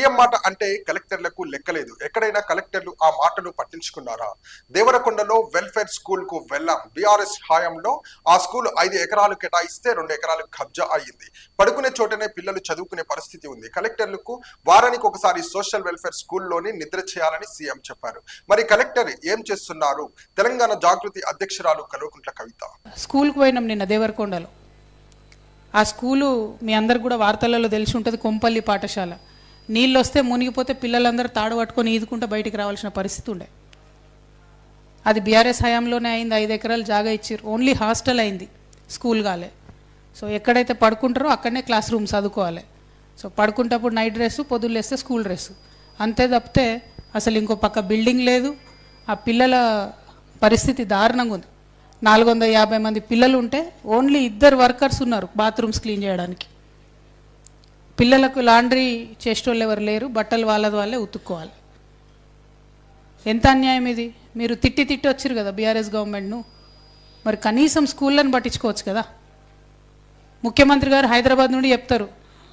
CM మాట అంటే కలెక్టర్లకు లెక్కలేదు. ఎక్కడైనా కలెక్టర్లు ఆ మాటను పట్టించుకున్నారా? దేవరకొండలో వెల్ఫేర్ స్కూల్కు వెళ్ళాం. బీఆర్ఎస్ హయాంలో ఆ స్కూల్ ఐదు ఎకరాలు కేటాయిస్తే రెండు ఎకరాలు కబ్జా అయ్యింది. పడుకునే చోటనే పిల్లలు చదువుకునే పరిస్థితి ఉంది. కలెక్టర్లకు వారానికి ఒకసారి సోషల్ వెల్ఫేర్ స్కూల్లోనే నిద్ర చేయాలని సీఎం చెప్పారు. మరి కలెక్టర్ ఏం చేస్తున్నారు? తెలంగాణ జాగృతి అధ్యక్షురాలు కల్వకుంట్ల కవిత. స్కూల్కు పోయినాం నిన్న దేవరకొండలో. ఆ స్కూలు మీ అందరు కూడా వార్తలలో తెలిసి ఉంటుంది కొంపల్లి పాఠశాల. నీళ్ళు వస్తే మునిగిపోతే పిల్లలందరూ తాడు పట్టుకొని ఈదుకుంటూ బయటికి రావాల్సిన పరిస్థితి ఉండే. అది బీఆర్ఎస్ హయాంలోనే అయింది ఐదు ఎకరాలు జాగా ఇచ్చారు ఓన్లీ హాస్టల్ అయింది స్కూల్ కాలే. సో ఎక్కడైతే పడుకుంటారో అక్కడనే క్లాస్ రూమ్ చదువుకోవాలి. సో పడుకుంటప్పుడు నైట్ డ్రెస్ పొద్దున్న వేస్తే స్కూల్ డ్రెస్. అంతే తప్పితే అసలు ఇంకో పక్క బిల్డింగ్ లేదు. ఆ పిల్లల పరిస్థితి దారుణంగా ఉంది. నాలుగు వందల యాభై మంది పిల్లలు ఉంటే ఓన్లీ ఇద్దరు వర్కర్స్ ఉన్నారు బాత్రూమ్స్ క్లీన్ చేయడానికి. పిల్లలకు లాండ్రీ చేసేటోళ్ళు ఎవరు లేరు బట్టలు వాళ్ళది వాళ్ళే ఉతుక్కోవాలి. ఎంత అన్యాయం ఇది? మీరు తిట్టి తిట్టి వచ్చారు కదా బీఆర్ఎస్ గవర్నమెంట్ను. మరి కనీసం స్కూళ్ళని పట్టించుకోవచ్చు కదా? ముఖ్యమంత్రి గారు హైదరాబాద్ నుండి చెప్తారు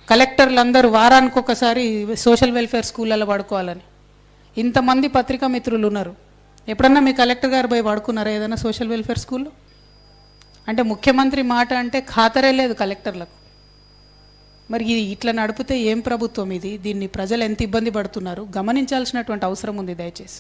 కలెక్టర్లు అందరూ వారానికి ఒకసారి సోషల్ వెల్ఫేర్ స్కూళ్ళలో పడుకోవాలని. ఇంతమంది పత్రికా మిత్రులు ఉన్నారు ఎప్పుడన్నా మీ కలెక్టర్ గారు పోయి పడుకున్నారా ఏదైనా సోషల్ వెల్ఫేర్ స్కూల్లో? అంటే ముఖ్యమంత్రి మాట అంటే ఖాతరే లేదు కలెక్టర్లకు. మరి ఇది ఇట్లా నడిపితే ఏం ప్రభుత్వం ఇది? దీన్ని ప్రజలు ఎంత ఇబ్బంది పడుతున్నారు? గమనించాల్సినటువంటి అవసరం ఉంది దయచేసి.